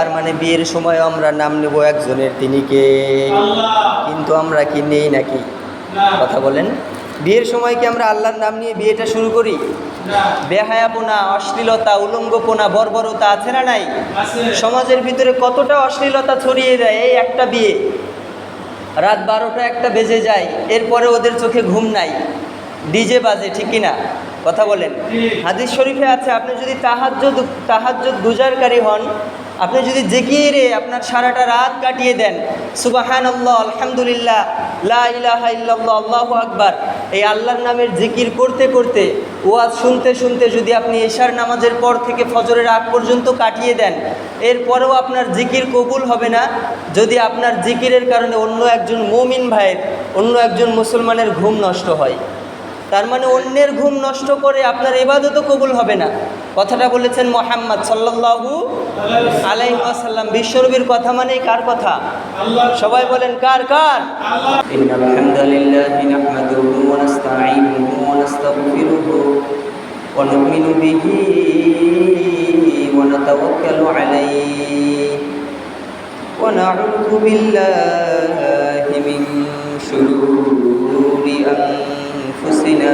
তার মানে বিয়ের সময় আমরা নাম নেব একজনের, তিনি কে? কিন্তু আমরা কি নেই নাকি? কথা বলেন। বিয়ের সময় কি আমরা আল্লাহর নাম নিয়ে বিয়েটা শুরু করি? বেহায়াপনা, অশ্লীলতা, উলঙ্গপনা, বর্বরতা আছে না নাই? সমাজের ভিতরে কতটা অশ্লীলতা ছড়িয়ে দেয় এই একটা বিয়ে? রাত বারোটা একটা বেজে যায়, এরপরে ওদের চোখে ঘুম নাই। ডিজে বাজে, ঠিক কিনা কথা বলেন। হাদিস শরীফে আছে, আপনি যদি তাহাজ্জুদ তাহাজ্জুদ গুজারকারী হন আপনি যদি জেগিয়ে আপনার সারাটা রাত কাটিয়ে দেন সুবাহান আল্লাহ আলহামদুলিল্লাহ, লা ইলাহা ইল্লাল্লাহ, আল্লাহু আকবার, এই আল্লাহর নামের জিকির করতে করতে, ওয়াজ শুনতে শুনতে যদি আপনি এশার নামাজের পর থেকে ফজরের আগ পর্যন্ত কাটিয়ে দেন, এরপরেও আপনার জিকির কবুল হবে না। যদি আপনার জিকিরের কারণে অন্য একজন মমিন ভাইয়ের, অন্য একজন মুসলমানের ঘুম নষ্ট হয়। তার মানে অন্যের ঘুম নষ্ট করে আপনার এবাদতও কবুল হবে না। কথাটা বলেছেন মোহাম্মদ সাল্লাল্লাহু আলাইহি ওয়াসাল্লাম বিশ্বনবীর কথা মানেই কার কথা সবাই বলেন কার কার إن الحمد لله نحمده ونستعينه ونستغفره ونؤمن به ونتوكل عليه ونعوذ بالله من شرور أنفسنا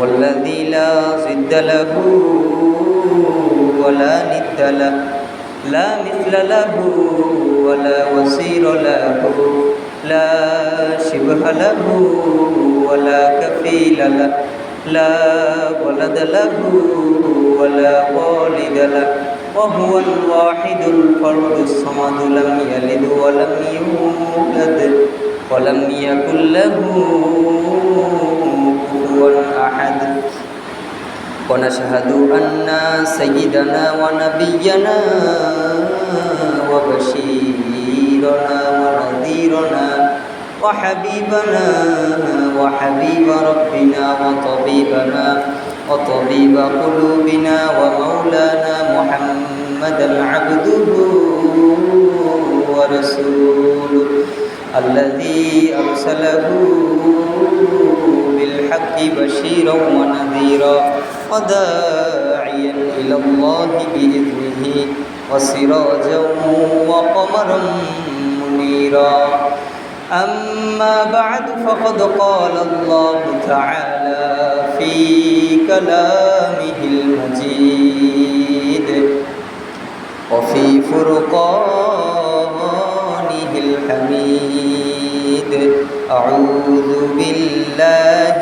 والذي لا ضد له ولا ند له. لا مثل له ولا وزير له. لا شبه له ولا كفيل له. لا ولد له ولا والد له. وهو الواحد الفرد الصمد لم يلد ولم يولد ولم يكن له ونشهد أن سيدنا ونبينا وبشيرنا ونذيرنا وحبيبنا وحبيب ربنا وطبيبنا وطبيب قلوبنا ومولانا محمدا عبده ورسوله الذي أرسله بالحق بشيرا ونذيرا وداعيا إلى الله بإذنه وسراجا وقمرا منيرا أما بعد فقد قال الله تعالى في كلامه المجيد وفي فرقانه الحميد أعوذ بالله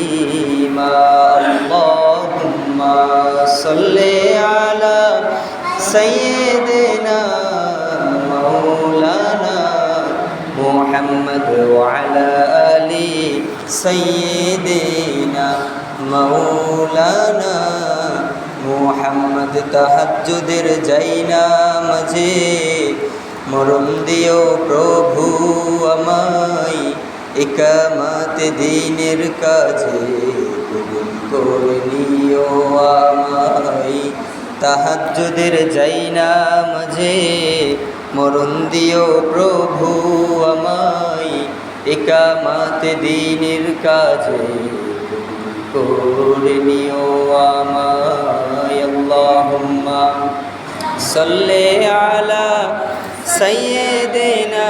اللهم صل على سيدنا مولانا محمد وعلى آل سيدنا مولانا মোহাম্মদ তাহাজ্জুদের যাইনা মাঝে মরম দিও প্রভু আমায় একামাত দিনের কাজে কবুল করে নিও আমায়। তাহাজ্জুদের যাই না মাঝে মরণ দিও প্রভু আমায়। একামাতে দিনের কাজে করে নিও আমায়। আল্লাহুম্মা সাল্লি আলা সাইয়্যিদিনা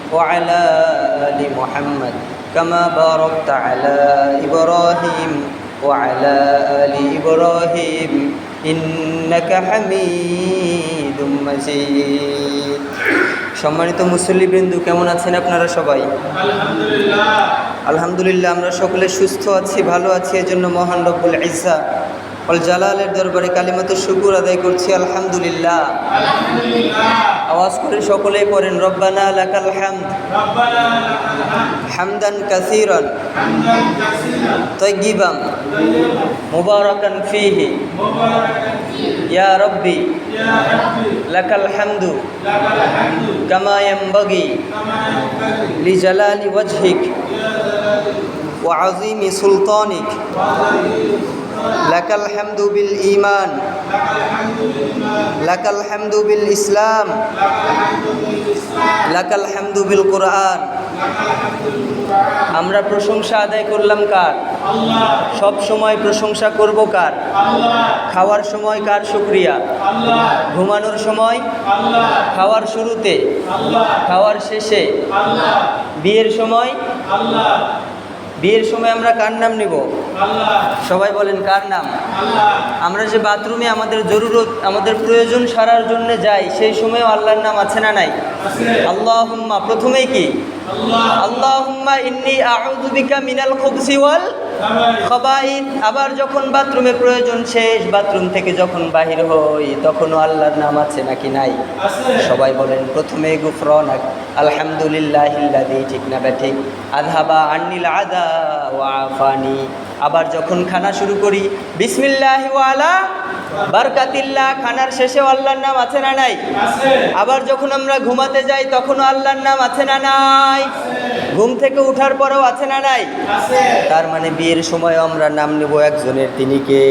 وعلى آل محمد كما باركت على إبراهيم وعلى آل إبراهيم إنك حميد مجيد সম্মানিত মুসল্লিবৃন্দু কেমন আছেন আপনারা সবাই আলহামদুলিল্লাহ আলহামদুলিল্লাহ আমরা সকলে সুস্থ আছি ভালো আছি এজন্য মহান রব্বুল ইসা অল জালালের দরবারে কালিমাতে শুকুর আদায় করছি আলহামদুলিল্লাহ। আওয়াজ করে সকলেই পড়েন রব্বানা লাকাল হামদ। হামদান কাসীরান। তয়্যিবান মুবারাকান ফীহি। ইয়া রব্বি। লাকাল হামদু। কামা কামা ইয়ানবাগি। লিজালালি ওয়াজহিক। জালালি। ওয়া আযীমি সুলতানিক। লাকাল হামদু বিল ঈমান। লাকাল হামদু বিল ইসলাম। লাকাল হামদু বিল কোরআন। আমরা প্রশংসা আদায় করলাম কার? সব সময় প্রশংসা করব কার? খাওয়ার সময় কার শুক্রিয়া? ঘুমানোর সময়? খাওয়ার শুরুতে? খাওয়ার শেষে? বিয়ের সময়? বিয়ের সময় আমরা কার নাম নেব? সবাই বলেন কার নাম? আমরা যে বাথরুমে আমাদের জরুরত আমাদের প্রয়োজন সারার জন্য যাই সেই সময়ও আল্লাহর নাম আছে না নাই? আল্লাহুম্মা, প্রথমেই কি? আল্লাহ আল্লাহুম্মা ইন্নি আউযু বিকা মিনাল খুবসি ওয়াল খবাইত। আবার যখন বাথরুমে প্রয়োজন শেষ, বাথরুম থেকে যখন বাহির হই, তখনও আল্লাহর নাম আছে নাকি নাই? সবাই বলেন, প্রথমে গুফরনাক আলহামদুলিল্লাহিল্লাযী, ঠিক না বা ঠিক? আযহাবা আন্নিল আদা ওয়া আফানি। আবার যখন খানা শুরু করি, বিসমিল্লাহি ওয়া আলা বারকাতিল্লাহ খানার শেষেও আল্লাহর নাম আছে না নাই? আবার যখন আমরা ঘুমাতে যাই তখনও আল্লাহর নাম আছে না নাই? ঘুম থেকে উঠার পরেও আছে না নাই? তার মানে বিয়ের সময় আমরা নাম নেব একজনের তিনি কে?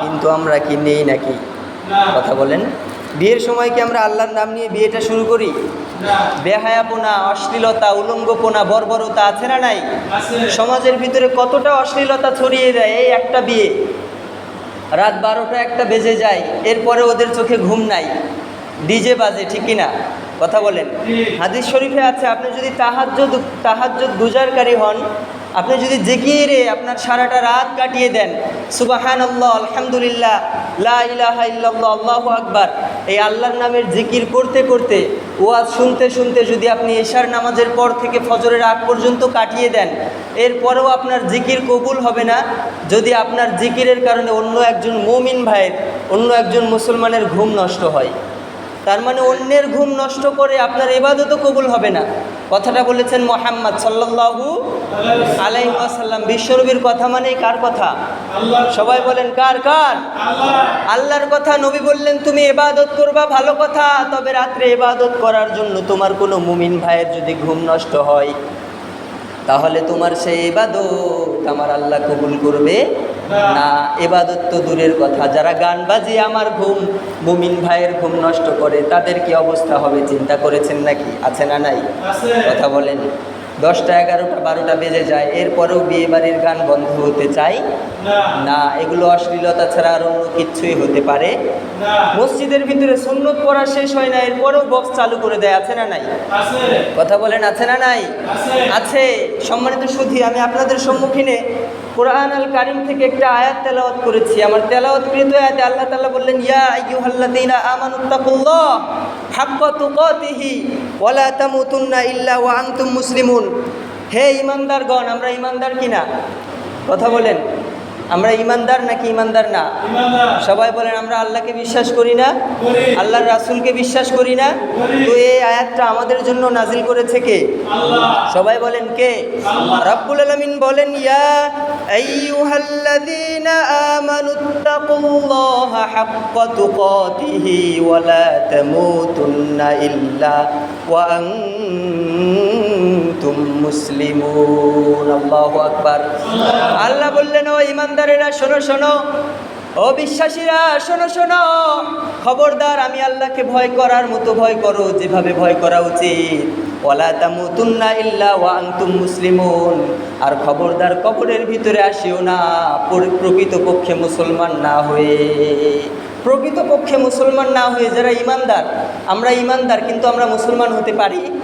কিন্তু আমরা কি নেই নাকি? কথা বলেন। বিয়ের সময় কি আমরা আল্লাহর নাম নিয়ে বিয়েটা শুরু করি? বেহায়াপনা অশ্লীলতা উলঙ্গপনা বর্বরতা আছে না নাই? সমাজের ভিতরে কতটা অশ্লীলতা ছড়িয়ে দেয় এই একটা বিয়ে? রাত বারোটা একটা বেজে যায় এরপরে ওদের চোখে ঘুম নাই। ডিজে বাজে ঠিক না কথা বলেন। হাদিস শরীফে আছে আপনি যদি তাহাজ্জুদ তাহাজ্জুদ গুজারকারী হন আপনি যদি জেগিয়ে আপনার সারাটা রাত কাটিয়ে দেন সুবাহান আল্লাহ আলহামদুলিল্লাহ, লা ইলাহা ইল্লাল্লাহ, আল্লাহু আকবার, এই আল্লাহর নামের জিকির করতে করতে, ওয়াজ শুনতে শুনতে যদি আপনি এশার নামাজের পর থেকে ফজরের আগ পর্যন্ত কাটিয়ে দেন, এরপরেও আপনার জিকির কবুল হবে না। যদি আপনার জিকিরের কারণে অন্য একজন মমিন ভাইয়ের, অন্য একজন মুসলমানের ঘুম নষ্ট হয়। তার মানে অন্যের ঘুম নষ্ট করে আপনার এবাদতও কবুল হবে না। কথাটা বলেছেন মোহাম্মদ সাল্লাল্লাহু আলাইহি ওয়াসাল্লাম। বিশ্বনবীর কথা মানেই কার কথা? সবাই বলেন, কার কার? আল্লাহর কথা নবী বললেন, তুমি এবাদত করবা, ভালো কথা। তবে রাত্রে এবাদত করার জন্য তোমার কোনো মুমিন ভাইয়ের যদি ঘুম নষ্ট হয়, তাহলে তোমার সেই এবাদত আমার আল্লাহ কবুল করবে। না এবাদত তো দূরের কথা। যারা গান বাজিয়ে আমার ঘুম মুমিন ভাইয়ের ঘুম নষ্ট করে তাদের কি অবস্থা হবে? চিন্তা করেছেন নাকি? আছে না নাই? কথা বলেন। দশটা এগারোটা বারোটা বেজে যায় এরপরেও বিয়ে বাড়ির গান বন্ধ হতে চাই না। এগুলো অশ্লীলতা ছাড়া আর অন্য কিচ্ছুই হতে পারে? মসজিদের ভিতরে সুন্নত পড়া শেষ হয় না এরপরেও বক্স চালু করে দেয় আছে না নাই? কথা বলেন আছে না নাই? আছে। আছে। সম্মানিত সুধী আমি আপনাদের সম্মুখীনে কোরআন আল কারিম থেকে একটা আয়াত তেলাওয়াত করেছি। আমার তেলাওয়াতকৃত আয়াতে আল্লাহ তালা বললেন, ইয়া আইয়ুহাল্লাযীনা আমানুত্তাকুল্লাহ হাক্কা তুকাতিহি ওয়ালা তামুতুন্না ইল্লা ওয়া আনতুম মুসলিমুন। হে ইমানদারগণ, আমরা ইমানদার কিনা? কথা বলেন। আমরা ইমানদার নাকি ইমানদার না? সবাই বলেন আমরা আল্লাহকে বিশ্বাস করি না আল্লাহর রাসূলকে বিশ্বাস করি না। তো এই আয়াতটা আমাদের জন্য নাজিল করেছে কে? সবাই বলেন কে। রব্বুল আলামিন বলেন ইয়া আইয়ুহাল্লাযীনা আমানুত্তাকুল্লাহা হাক্কা তুকাতিহি ওয়া লা তামুতুন্না ইল্লা ওয়া আনতুম মুসলিমুন, আল্লাহু বললেন, ও ইমানদারেরা, শোনো শোনো। ও বিশ্বাসীরা, শোনো শোনো। খবরদার, আমি আল্লাহকে ভয় করার মতো ভয় করো, যেভাবে ভয় করা উচিত। আর খবরদার কবরের ভিতরে আসিও না। পরি- প্রকৃতপক্ষে মুসলমান না হয়ে। প্রকৃতপক্ষে মুসলমান না হয়ে যারা ইমানদার, আমরা ইমানদার, কিন্তু আমরা মুসলমান হতে পারি।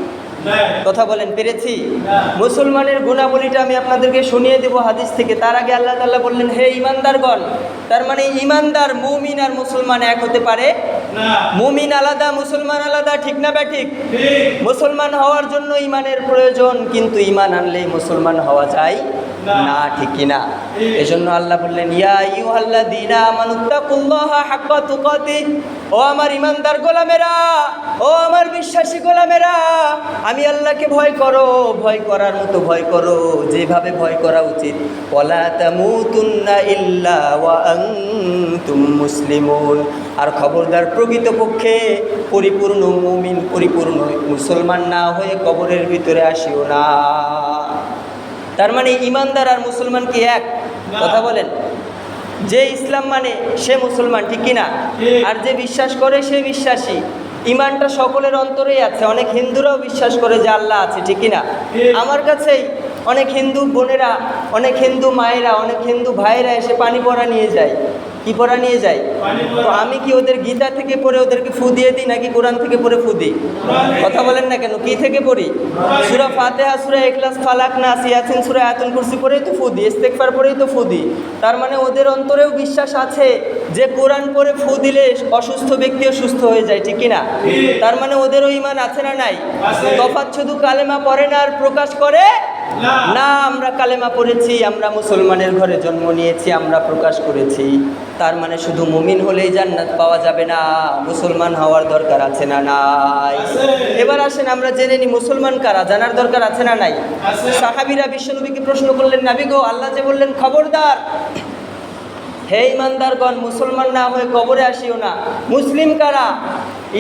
কথা বলেন পেরেছি। মুসলমানের গুণাবলীটা আমি আপনাদেরকে শুনিয়ে দেব হাদিস থেকে। তার আগে আল্লাহ তাল্লাহ বললেন হে ইমানদারগণ তার মানে ইমানদার মুমিন আর মুসলমান এক হতে পারে? মুমিন আলাদা মুসলমান আলাদা ঠিক না ব্যাঠিক ঠিক। মুসলমান হওয়ার জন্য ইমানের প্রয়োজন কিন্তু ইমান আনলেই মুসলমান হওয়া যায় না। না ঠিক কিনা ঠিক। এজন্য আল্লাহ বললেন, ইয়া আইয়ুহাল্লাযীনা আমানুত্তাকুল্লাহা হাক্কা তুকাতিহ ও আমার ইমানদার গোলামেরা, ও আমার বিশ্বাসী গোলামেরা, আমি আল্লাহকে ভয় করো, ভয় করার মতো ভয় করো, যেভাবে ভয় করা উচিত ওয়ালা তামুতুন্না ইল্লা ওয়া আনতুম মুসলিমুন আর খবরদার প্রকৃতপক্ষে পরিপূর্ণ মুমিন, পরিপূর্ণ মুসলমান না হয়ে কবরের ভিতরে আসিও না তার মানে ইমানদার আর মুসলমান কি এক? কথা বলেন। যে ইসলাম মানে সে মুসলমান ঠিক কিনা? আর যে বিশ্বাস করে সে বিশ্বাসী। ইমানটা সকলের অন্তরেই আছে। অনেক হিন্দুরাও বিশ্বাস করে যে আল্লাহ আছে ঠিক কিনা? আমার কাছেই অনেক হিন্দু বোনেরা অনেক হিন্দু মায়েরা অনেক হিন্দু ভাইয়েরা এসে পানি পড়া নিয়ে যায়। কি পড়া নিয়ে পড়া। তো আমি কি ওদের গীতা থেকে পড়ে ওদেরকে ফু দিয়ে দিই নাকি কোরআন থেকে পড়ে ফু দিই কথা বলেন না কেন কি থেকে পড়ি। সুরা ফাতেহা, সুরা এখলাস ফালাক না সিয়াসিন সুরা আয়াতুল কুরসি পড়েই তো ফু দিই, ইস্তেগফার পড়েই তো ফু দিই তার মানে ওদের অন্তরেও বিশ্বাস আছে যে কোরআন পড়ে ফু দিলে অসুস্থ ব্যক্তিও সুস্থ হয়ে যায়, ঠিক কি না তার মানে ওদেরও ইমান আছে না নাই তফাৎ শুধু কালেমা পড়ে না আর প্রকাশ করে। না, আমরা কালেমা পড়েছি, আমরা মুসলমানের ঘরে জন্ম নিয়েছি, আমরা প্রকাশ করেছি তার মানে শুধু মুমিন হলেই জান্নাত পাওয়া যাবে না, মুসলমান হওয়ার দরকার আছে না নাই? এবার আসেন, আমরা জেনে নি মুসলমান কারা, জানার দরকার আছে না নাই? সাহাবিরা বিশ্বনবীকে প্রশ্ন করলেন নাবিগো আল্লাহ যে বললেন, খবরদার। হে ইমানদারগণ, মুসলমান না হয়ে কবরে আসিও না। মুসলিম কারা?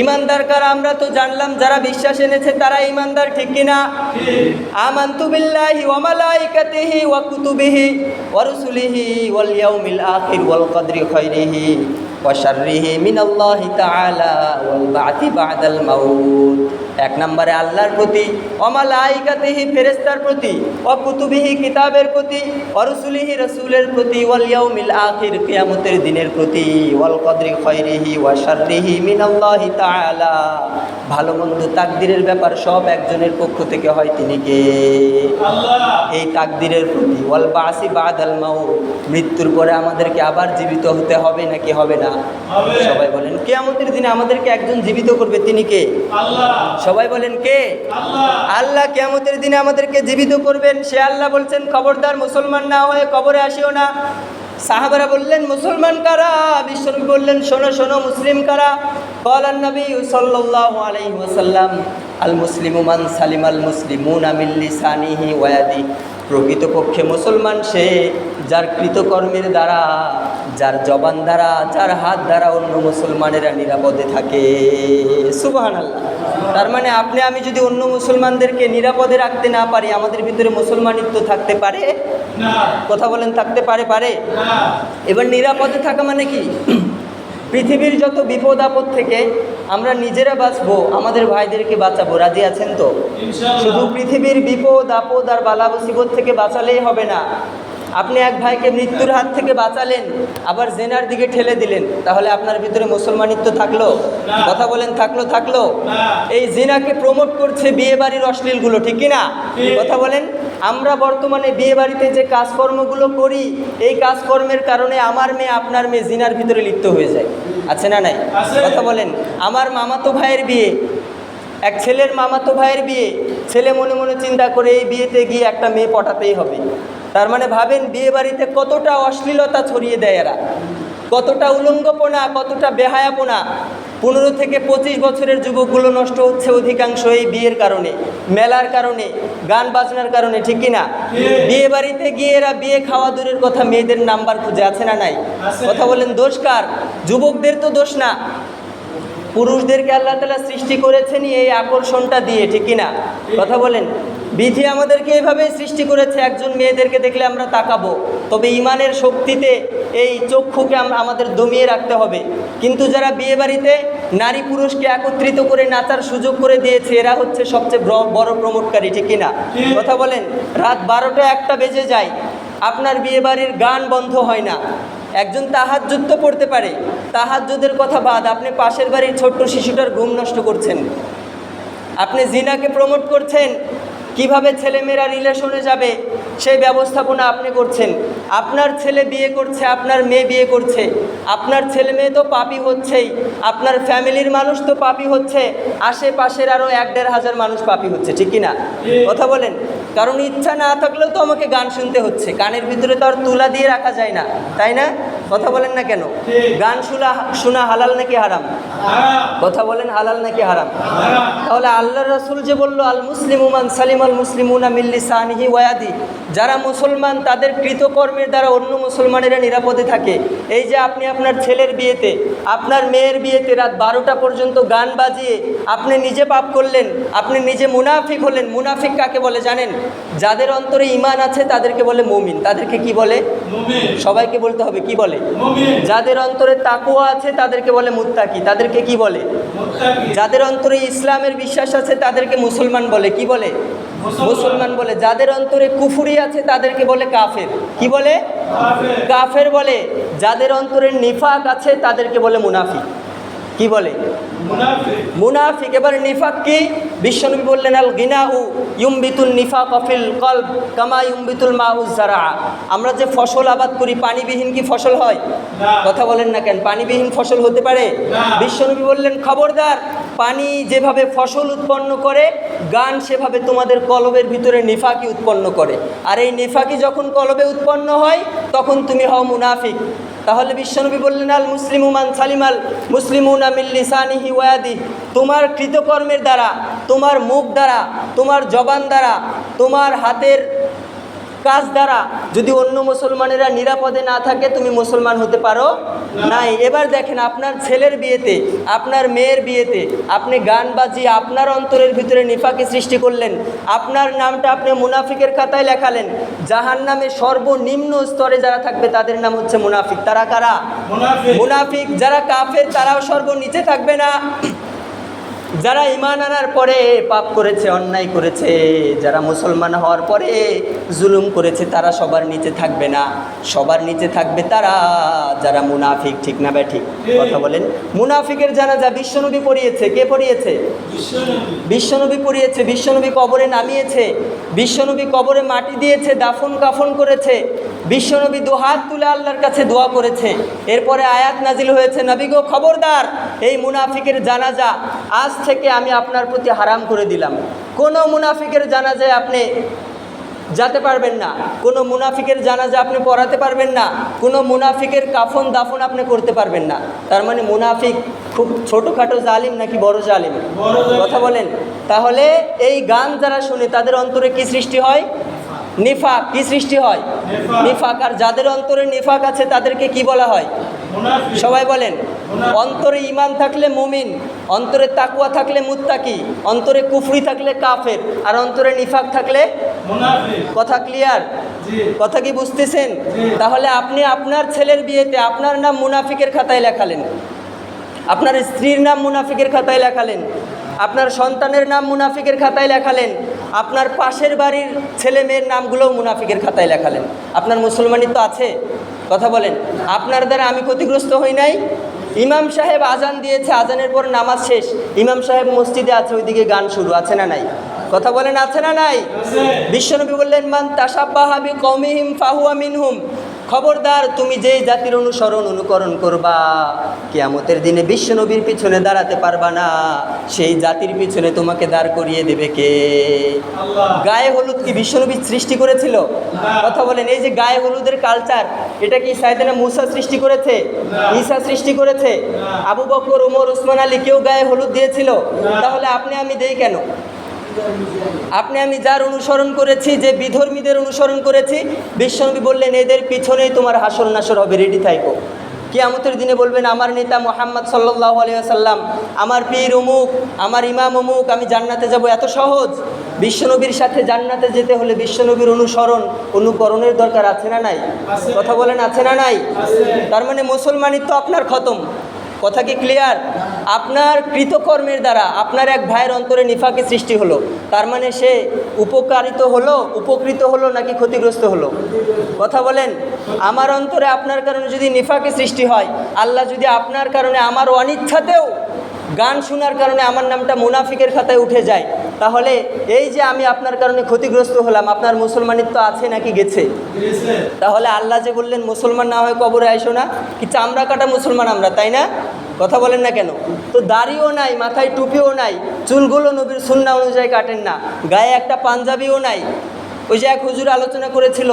ইমানদার কারা আমরা তো জানলাম, যারা বিশ্বাস এনেছে তারা ইমানদার, ঠিক কিনা? আমানতু বিল্লাহি ওয়া মালাইকাতিহি ওয়া কুতুবিহি ওয়া রুসুলিহি ওয়াল ইয়াউমিল আখির ওয়াল কদরি খাইরিহি ওয়া শাররিহি মিনাল্লাহি তাআলা ওয়াল বা'থি বা'দাল মাউত। এক নম্বরে আল্লাহর প্রতি ওয়া মালাইকাতিহি ফেরেশতার প্রতি ওয়া কুতুবিহি কিতাবের প্রতি ওয়া রুসুলিহি রাসূলের প্রতি ওয়াল ইয়াউমিল আখির কিয়ামতের দিনের প্রতি ওয়াল কদরি খাইরিহি ওয়া শাররিহি মিনাল্লাহি তাআলা। ভালো মন্দ তাকদিরের ব্যাপার সব একজনের পক্ষ থেকে হয় তিনি কে? আল্লাহ। এই তাকদিরের প্রতি ওয়াল বাসি বাদাল মাউ মৃত্যুর পরে আমাদেরকে আবার জীবিত হতে হবে নাকি হবে না? সবাই বলেন কেয়ামতের দিনে আমাদেরকে একজন জীবিত করবে তিনি কে? আল্লাহ। সবাই বলেন কে? আল্লাহ। কেমতের দিনে আমাদেরকে জীবিত করবেন। সে আল্লাহ বলছেন খবরদার মুসলমান না হয়ে কবরে আসিও না। সাহাবারা বললেন মুসলমান কারা? বিশ্বনবী বললেন শোনো শোনো মুসলিম কারা? কলান নবী সাল্লাল্লাহু আলাইহি ওয়াসাল্লাম আল মুসলিমু মান মুসলিমুনা মিন লিসানিহি ওয়া ইয়াদি প্রকৃতপক্ষে মুসলমান সে যার কৃতকর্মের দ্বারা যার জবান দ্বারা যার হাত দ্বারা অন্য মুসলমানেরা নিরাপদে থাকে। সুবাহান আল্লাহ তার মানে আপনি আমি যদি অন্য মুসলমানদেরকে নিরাপদে রাখতে না পারি আমাদের ভিতরে মুসলমানিত্ব থাকতে পারে? কথা বলেন থাকতে পারে পারে? এবার নিরাপদে থাকা মানে কি? পৃথিবীর যত বিপদ আপদ থেকে আমরা নিজেরা বাঁচবো আমাদের ভাইদেরকে বাঁচাবো। রাজি আছেন তো? শুধু পৃথিবীর বিপদ আপদ আর বালা মুসিবত থেকে বাঁচালেই হবে না। আপনি এক ভাইকে মৃত্যুর হাত থেকে বাঁচালেন আবার জেনার দিকে ঠেলে দিলেন তাহলে আপনার ভিতরে মুসলমানিত্ব থাকল? কথা বলেন থাকল থাকল? এই জিনাকে প্রমোট করছে বিয়ে বাড়ির অশ্লীলগুলো ঠিক কি না কথা বলেন আমরা বর্তমানে বিয়ে বাড়িতে যে কাজকর্মগুলো করি এই কাজকর্মের কারণে আমার মেয়ে আপনার মেয়ে জিনার ভিতরে লিপ্ত হয়ে যায়। আছে না নাই? কথা বলেন আমার মামাতো ভাইয়ের বিয়ে এক ছেলের মামাতো ভাইয়ের বিয়ে ছেলে মনে মনে চিন্তা করে এই বিয়েতে গিয়ে একটা মেয়ে পটাতেই হবে। তার মানে ভাবেন বিয়ে বাড়িতে কতটা অশ্লীলতা ছড়িয়ে দেয় এরা? কতটা উলঙ্গপনা কতটা বেহায়াপনা? পনেরো থেকে পঁচিশ বছরের যুবকগুলো নষ্ট হচ্ছে অধিকাংশ এই বিয়ের কারণে মেলার কারণে গান বাজনার কারণে ঠিক কিনা? বিয়ে বাড়িতে গিয়ে এরা বিয়ে খাওয়া দূরের কথা মেয়েদের নাম্বার খুঁজে আছে না নাই? কথা বলেন দোষ কার? যুবকদের তো দোষ না। পুরুষদেরকে আল্লাহ তালা সৃষ্টি করেছেনই এই আকর্ষণটা দিয়ে, ঠিক কিনা কথা বলেন। বিধি আমাদেরকে এইভাবেই সৃষ্টি করেছে, একজন মেয়েদেরকে দেখলে আমরা তাকাবো। তবে ইমানের শক্তিতে এই চক্ষুকে আমরা আমাদের দমিয়ে রাখতে হবে। কিন্তু যারা বিয়ে বাড়িতে নারী পুরুষকে একত্রিত করে নাচার সুযোগ করে দিয়েছে, এরা হচ্ছে সবচেয়ে বড়- প্রমোটকারী ঠিক কিনা কথা বলেন, রাত বারোটা একটা বেজে যায়, আপনার বিয়ে বাড়ির গান বন্ধ হয় না। একজন তাহাজ্জুদ তো পড়তে পারে। তাহাজ্জুদের কথা বাদ আপনি পাশের বাড়ির ছোট্ট শিশুটার ঘুম নষ্ট করছেন। আপনি জিনাকে প্রমোট করছেন কীভাবে ছেলেমেয়েরা রিলেশনে যাবে সেই ব্যবস্থাপনা আপনি করছেন। আপনার ছেলে বিয়ে করছে আপনার মেয়ে বিয়ে করছে। আপনার ছেলে মেয়ে তো পাপি হচ্ছেই আপনার ফ্যামিলির মানুষ তো পাপি হচ্ছে আশেপাশের আরও এক দেড় হাজার মানুষ পাপি হচ্ছে ঠিক কি না কথা বলেন। কারণ ইচ্ছা না থাকলেও তো আমাকে গান শুনতে হচ্ছে। কানের ভিতরে তো আর তুলা দিয়ে রাখা যায় না তাই না? কথা বলেন না কেন? গান শোনা শোনা হালাল নাকি হারাম? কথা বলেন হালাল নাকি হারাম? তাহলে আল্লাহ রসুল যে বলল আল মুসলিম উমান সালিম আল মুসলিমুনা মিল্লি সানিহি ওয়াদি যারা মুসলমান তাদের কৃতকর্মের দ্বারা অন্য মুসলমানেরা নিরাপদে থাকে। এই যে আপনি আপনার ছেলের বিয়েতে আপনার মেয়ের বিয়েতে রাত বারোটা পর্যন্ত গান বাজিয়ে আপনি নিজে পাপ করলেন আপনি নিজে মুনাফিক হলেন। মুনাফিক কাকে বলে জানেন? যাদের অন্তরে ইমান আছে তাদেরকে বলে মমিন। তাদেরকে কি বলে? সবাইকে বলতে হবে কি বলে? যাদের অন্তরে তাকুয়া আছে তাদেরকে বলে মুত্তাকি। তাদেরকে কি বলে? যাদের অন্তরে ইসলামের বিশ্বাস আছে তাদেরকে মুসলমান বলে। কি বলে? মুসলমান। বলে। যাদের অন্তরে কুফুরি আছে তাদেরকে বলে কাফের। কি বলে? কাফের। কাফের বলে। যাদের অন্তরে নিফাক আছে তাদেরকে বলে মুনাফি কি বলে? মুনাফিক এবার নিফাক কি? বিশ্বনবী বললেন আল গিনাউ ইউম্বিতুল নিফাক অফিল কলব কামা ইউম্বিতুল আমরা যে ফসল আবাদ করি পানিবিহীন কি ফসল হয়? কথা বলেন না কেন? পানিবিহীন ফসল হতে পারে। বিশ্বনবী বললেন খবরদার পানি যেভাবে ফসল উৎপন্ন করে গান সেভাবে তোমাদের কলবের ভিতরে নিফাকি উৎপন্ন করে। আর এই নিফাকি যখন কলবে উৎপন্ন হয় তখন তুমি হও মুনাফিক। তাহলে বিশ্বনবী বললেন আল মুসলিমুমান সালিমাল মুসলিমুনা মিল্লিসানিহি ওয়াদি তোমার কৃতকর্মের দ্বারা তোমার মুখ দ্বারা তোমার জবান দ্বারা তোমার হাতের কাজ দ্বারা যদি অন্য মুসলমানেরা নিরাপদে না থাকে তুমি মুসলমান হতে পারো নাই। এবার দেখেন আপনার ছেলের বিয়েতে আপনার মেয়ের বিয়েতে আপনি গান বাজিয়ে আপনার অন্তরের ভিতরে নিফাকে সৃষ্টি করলেন। আপনার নামটা আপনি মুনাফিকের খাতায় লেখালেন। জাহান নামে সর্বনিম্ন স্তরে যারা থাকবে তাদের নাম হচ্ছে মুনাফিক। তারা কারা? মুনাফিক। মুনাফিক। যারা কাফের তারাও সর্বনিচে থাকবে না। যারা ইমান আনার পরে পাপ করেছে অন্যায় করেছে যারা মুসলমান হওয়ার পরে জুলুম করেছে তারা সবার নিচে থাকবে না। সবার নিচে থাকবে তারা যারা মুনাফিক ঠিক না ব্যাঠিক কথা বলেন। মুনাফিকের জানাজা বিশ্বনবী পড়িয়েছে। কে পড়িয়েছে? বিশ্বনবী। বিশ্বনবী পড়িয়েছে। বিশ্বনবী কবরে নামিয়েছে। বিশ্বনবী কবরে মাটি দিয়েছে দাফন কাফন করেছে। বিশ্বনবী দুহাত তুলে আল্লাহর কাছে দোয়া করেছে। এরপরে আয়াত নাজিল হয়েছে। নবী গো খবরদার এই মুনাফিকের জানাজা আজ থেকে আমি আপনার প্রতি হারাম করে দিলাম। কোনো মুনাফিকের জানাজায় আপনি যেতে পারবেন না কোনো মুনাফিকের জানাজা আপনি পড়াতে পারবেন না কোনো মুনাফিকের কাফন দাফন আপনি করতে পারবেন না। তার মানে মুনাফিক খুব ছোটোখাটো জালিম নাকি বড় জালিম? কথা বলেন। তাহলে এই গান যারা শুনে তাদের অন্তরে কি সৃষ্টি হয়? নিফাক। কি সৃষ্টি হয়? নিফাক। আর যাদের অন্তরে নিফাক আছে তাদেরকে কি বলা হয়? সবাই বলেন অন্তরে ইমান থাকলে মুমিন অন্তরে তাকুয়া থাকলে মুত্তাকি অন্তরে কুফরি থাকলে কাফের আর অন্তরে নিফাক থাকলে কথা ক্লিয়ার কথা কি বুঝতেছেন? তাহলে আপনি আপনার ছেলের বিয়েতে আপনার নাম মুনাফিকের খাতায় লেখালেন। আপনার স্ত্রীর নাম মুনাফিকের খাতায় লেখালেন। আপনার সন্তানের নাম মুনাফিকের খাতায় লেখালেন। আপনার পাশের বাড়ির ছেলে মেয়ের নামগুলোও মুনাফিকের খাতায় লেখালেন। আপনার মুসলমানি তো আছে, কথা বলেন। আপনার দ্বারা আমি ক্ষতিগ্রস্ত হই নাই। ইমাম সাহেব আজান দিয়েছে, আজানের পর নামাজ শেষ। ইমাম সাহেব মসজিদে আছে, ওইদিকে গান শুরু, আছে না নাই? কথা বলেন আছে না নাই? বিশ্বনবী বললেন মান তাসাব্বাহাবি কৌমিহিম ফাহুয়া মিনহুম। খবরদার তুমি যেই জাতির অনুসরণ অনুকরণ করবা কেয়ামতের দিনে বিশ্বনবীর পিছনে দাঁড়াতে পারবা না। সেই জাতির পিছনে তোমাকে দাঁড় করিয়ে দেবে কে? গায়ে হলুদ কি বিশ্বনবী সৃষ্টি করেছিল? কথা বলেন এই যে গায়ে হলুদের কালচার এটা কি সাইদানা মুসা সৃষ্টি করেছে? ঈসা সৃষ্টি করেছে? আবু বকর ওমর ওসমান আলী কেউ গায়ে হলুদ দিয়েছিল? তাহলে আপনি আমি দেই কেন? আপনি আমি যার অনুসরণ করেছি যে বিধর্মীদের অনুসরণ করেছি বিশ্বনবী বললেন এদের পিছনেই তোমার হাসর নাসর হবে রেডি থাইকো। কিয়ামতের দিনে বলবেন আমার নেতা মোহাম্মদ সাল্লাহ আলিয়াল্লাম আমার পীর অমুক আমার ইমাম অমুক আমি জান্নাতে যাব। এত সহজ। বিশ্বনবীর সাথে জান্নাতে যেতে হলে বিশ্বনবীর অনুসরণ অনুকরণের দরকার আছে না নাই? কথা বলেন আছে না নাই? তার মানে মুসলমানিত্ব আপনার খতম। কথা কি ক্লিয়ার আপনার কৃতকর্মের দ্বারা আপনার এক ভাইয়ের অন্তরে নিফাকে সৃষ্টি হলো। তার মানে সে উপকারিত হলো, উপকৃত হলো নাকি ক্ষতিগ্রস্ত হলো? কথা বলেন, আমার অন্তরে আপনার কারণে যদি নিফাকে সৃষ্টি হয়, আল্লাহ যদি আপনার কারণে আমার অনিচ্ছাতেও গান শোনার কারণে আমার নামটা মুনাফিকের খাতায় উঠে যায়, তাহলে এই যে আমি আপনার কারণে ক্ষতিগ্রস্ত হলাম, আপনার মুসলমানিত্ব আছে নাকি গেছে? তাহলে আল্লাহ যে বললেন, মুসলমান না হয় কবরে আইসো না। কি চামড়া কাটা মুসলমান আমরা, তাই না? কথা বলেন না কেন? তো দাড়িও নাই, মাথায় টুপিও নাই, চুলগুলো নবীর সুন্না অনুযায়ী কাটেন না, গায়ে একটা পাঞ্জাবিও নাই। ওই যে এক হুজুর আলোচনা করেছিল,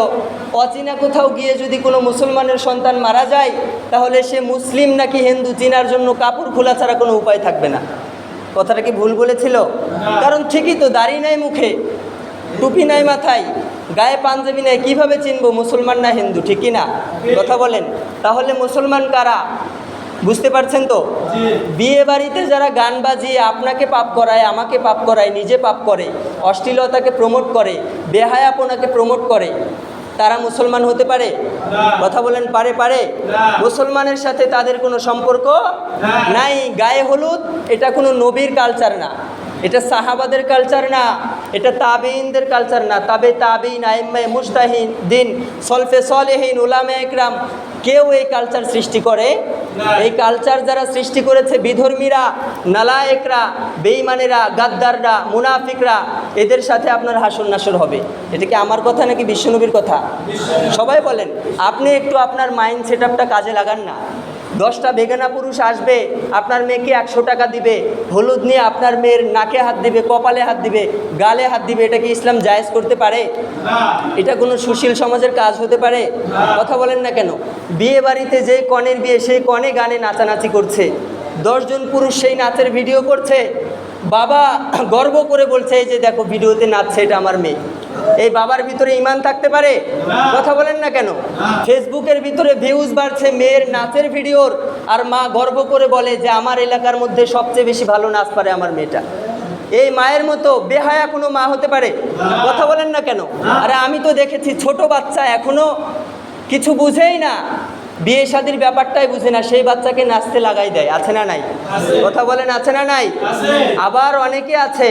অচেনা কোথাও গিয়ে যদি কোনো মুসলমানের সন্তান মারা যায়, তাহলে সে মুসলিম নাকি হিন্দু, চিনার জন্য কাপড় খোলা ছাড়া কোনো উপায় থাকবে না। কথাটা কি ভুল বলেছিল? কারণ ঠিকই তো, দাড়ি নাই মুখে, টুপি নাই মাথায়, গায়ে পাঞ্জাবি নাই, কীভাবে চিনবো মুসলমান না হিন্দু? ঠিকই না? কথা বলেন। তাহলে মুসলমান কারা? বুঝতে পারছেন তো? বিয়ে বাড়িতে যারা গান বাজিয়ে আপনাকে পাপ করায় আমাকে পাপ করায় নিজে পাপ করে অশ্লীলতাকে প্রমোট করে বেহায়াপনাকে প্রমোট করে তারা মুসলমান হতে পারে? কথা বলেন পারে পারে? মুসলমানের সাথে তাদের কোনো সম্পর্ক নাই। গায়ে হলুদ এটা কোনো নবীর কালচার না। এটা সাহাবাদের কালচার না এটা তাবেইনদের কালচার না। তবে তাবেইন আইম্মায় মুস্তাহিন দিন সলফে সলেহীন উলামে একরাম কেউ এই কালচার সৃষ্টি করে? এই কালচার যারা সৃষ্টি করেছে বিধর্মীরা নালায়েকরা বেইমানেরা গাদ্দাররা মুনাফিকরা এদের সাথে আপনার হাসর নাসর হবে। এটা কি আমার কথা নাকি বিশ্বনবীর কথা? সবাই বলেন আপনি একটু আপনার মাইন্ড সেট কাজে লাগান না। দশটা বেগানা পুরুষ আসবে আপনার মেয়েকে একশো টাকা দিবে হলুদ নিয়ে আপনার মেয়ের নাকে হাত দিবে কপালে হাত দিবে গালে হাত দিবে এটা কি ইসলাম জায়েজ করতে পারে? এটা কোনো সুশীল সমাজের কাজ হতে পারে? কথা বলেন না কেন? বিয়ে বাড়িতে যে কনের বিয়ে সেই কনে গানে নাচানাচি করছে। দশজন পুরুষ সেই নাচের ভিডিও করছে। বাবা গর্ব করে বলছে এই যে দেখো ভিডিওতে নাচছে এটা আমার মেয়ে। এই বাবার ভিতরে ইমান থাকতে পারে? কথা বলেন না কেন? ফেসবুকের ভিতরে ভিউজ বাড়ছে, মেয়ের নাচের ভিডিওর, আর মা গর্ব করে বলে যে আমার এলাকার মধ্যে সবচেয়ে বেশি ভালো নাচ পারে আমার মেয়েটা। এই মায়ের মতো বেহায়া কোনো মা হতে পারে? কথা বলেন না কেন? আরে আমি তো দেখেছি ছোট বাচ্চা এখনও কিছু বুঝেই না। বিয়ে শাদির ব্যাপারটাই বুঝে না সেই বাচ্চাকে নাচতে লাগাই দেয় আছে না নাই? কথা বলেন আছে না নাই? আবার অনেকে আছে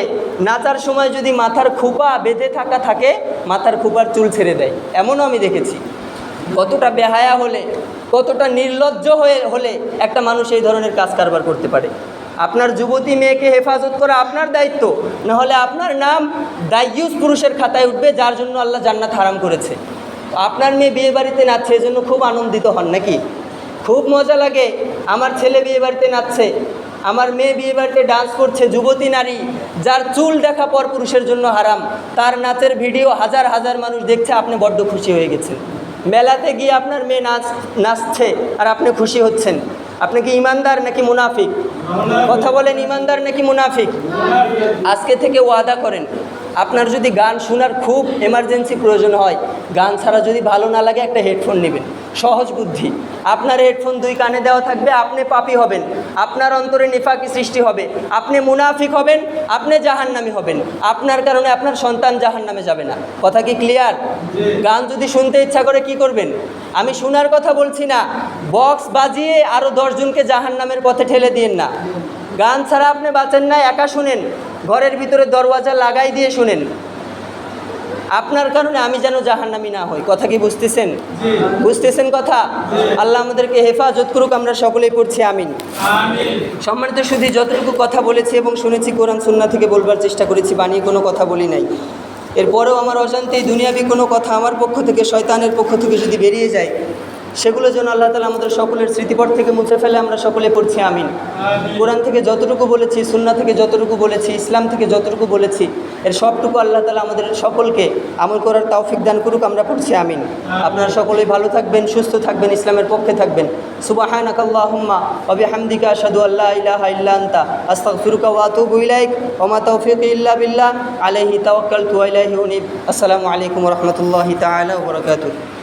নাচার সময় যদি মাথার খুপা বেঁধে থাকা থাকে মাথার খুপার চুল ছেড়ে দেয়। এমনও আমি দেখেছি। কতটা বেহায়া হলে কতটা নির্লজ্জ হয়ে হলে একটা মানুষ এই ধরনের কাজ কারবার করতে পারে। আপনার যুবতী মেয়েকে হেফাজত করা আপনার দায়িত্ব নাহলে আপনার নাম দায়ুস পুরুষের খাতায় উঠবে যার জন্য আল্লাহ জান্নাত হারাম করেছে। আপনার মেয়ে বিয়ে বাড়িতে নাচছে এজন্য খুব আনন্দিত হন নাকি? খুব মজা লাগে। আমার ছেলে বিয়ে বাড়িতে নাচছে। আমার মেয়ে বিয়ে বাড়িতে ডান্স করছে যুবতী নারী যার চুল দেখা পর পুরুষের জন্য হারাম। তার নাচের ভিডিও হাজার হাজার মানুষ দেখছে আপনি বড্ড খুশি হয়ে গেছেন। মেলাতে গিয়ে আপনার মেয়ে নাচ নাচছে আর আপনি খুশি হচ্ছেন। আপনি কি ইমানদার নাকি মুনাফিক? কথা বলেন ইমানদার নাকি মুনাফিক। আজকে থেকে ওয়াদা করেন আপনার যদি গান শোনার খুব এমার্জেন্সি প্রয়োজন হয়, গান ছাড়া যদি ভালো না লাগে, একটা হেডফোন নেবেন। সহজ বুদ্ধি। আপনার হেডফোন দুই কানে দেওয়া থাকবে, আপনি পাপি হবেন। আপনার অন্তরে নিফাকি সৃষ্টি হবে। আপনি মুনাফিক হবেন, আপনি জাহান্নামি হবেন। আপনার কারণে আপনার সন্তান জাহান্নামে যাবে না। কথা কি ক্লিয়ার গান যদি শুনতে ইচ্ছা করে, কি করবেন? আমি শোনার কথা বলছি না। বক্স বাজিয়ে আরও দশজনকে জাহান্নামের পথে ঠেলে দিন না। গান ছাড়া আপনি বাঁচেন না, একা শুনেন। ঘরের ভিতরে দরওয়াজা লাগাই দিয়ে শুনেন। আপনার কারণে আমি যেন জাহান্নামি না হই। কথা কি বুঝতেছেন? বুঝতেছেন কথা? আল্লাহ আমাদেরকে হেফাজত করুক, আমরা সকলেই পড়ছি, আমিন। সম্মানিত শুধু যতটুকু কথা বলেছি এবং শুনেছি, কোরআন সুন্না থেকে বলবার চেষ্টা করেছি বানিয়ে কোনো কথা বলি নাই। এরপরেও আমার অজান্তে দুনিয়াবি কোনো কথা আমার পক্ষ থেকে, শয়তানের পক্ষ থেকে যদি বেরিয়ে যায় সেগুলো যেন আল্লাহ তালা আমাদের সকলের স্মৃতিপট থেকে মুছে ফেলে আমরা সকলে পড়ছি আমিন। কোরআন থেকে যতটুকু বলেছি সুন্না থেকে যতটুকু বলেছি ইসলাম থেকে যতটুকু বলেছি এর সবটুকু আল্লাহ তালা আমাদের সকলকে আমল করার তৌফিক দান করুক আমরা পড়ছি আমিন। আপনারা সকলেই ভালো থাকবেন সুস্থ থাকবেন ইসলামের পক্ষে থাকবেন। সুবাহানাক আল্লাহুম্মা ওয়া বিহামদিকা আশহাদু আল্লা ইলাহা ইল্লা আনতা আস্তাগফিরুকা ওয়া আতুবু ইলাইক। ওয়া মা তাওফীকি ইল্লা বিল্লাহ। আলাইহি তাওয়াক্কালতু ওয়া ইলাইহি উনীব। আসসালামু আলাইকুম ওয়া রাহমাতুল্লাহি তাআলা ওয়া বারাকাতুহু।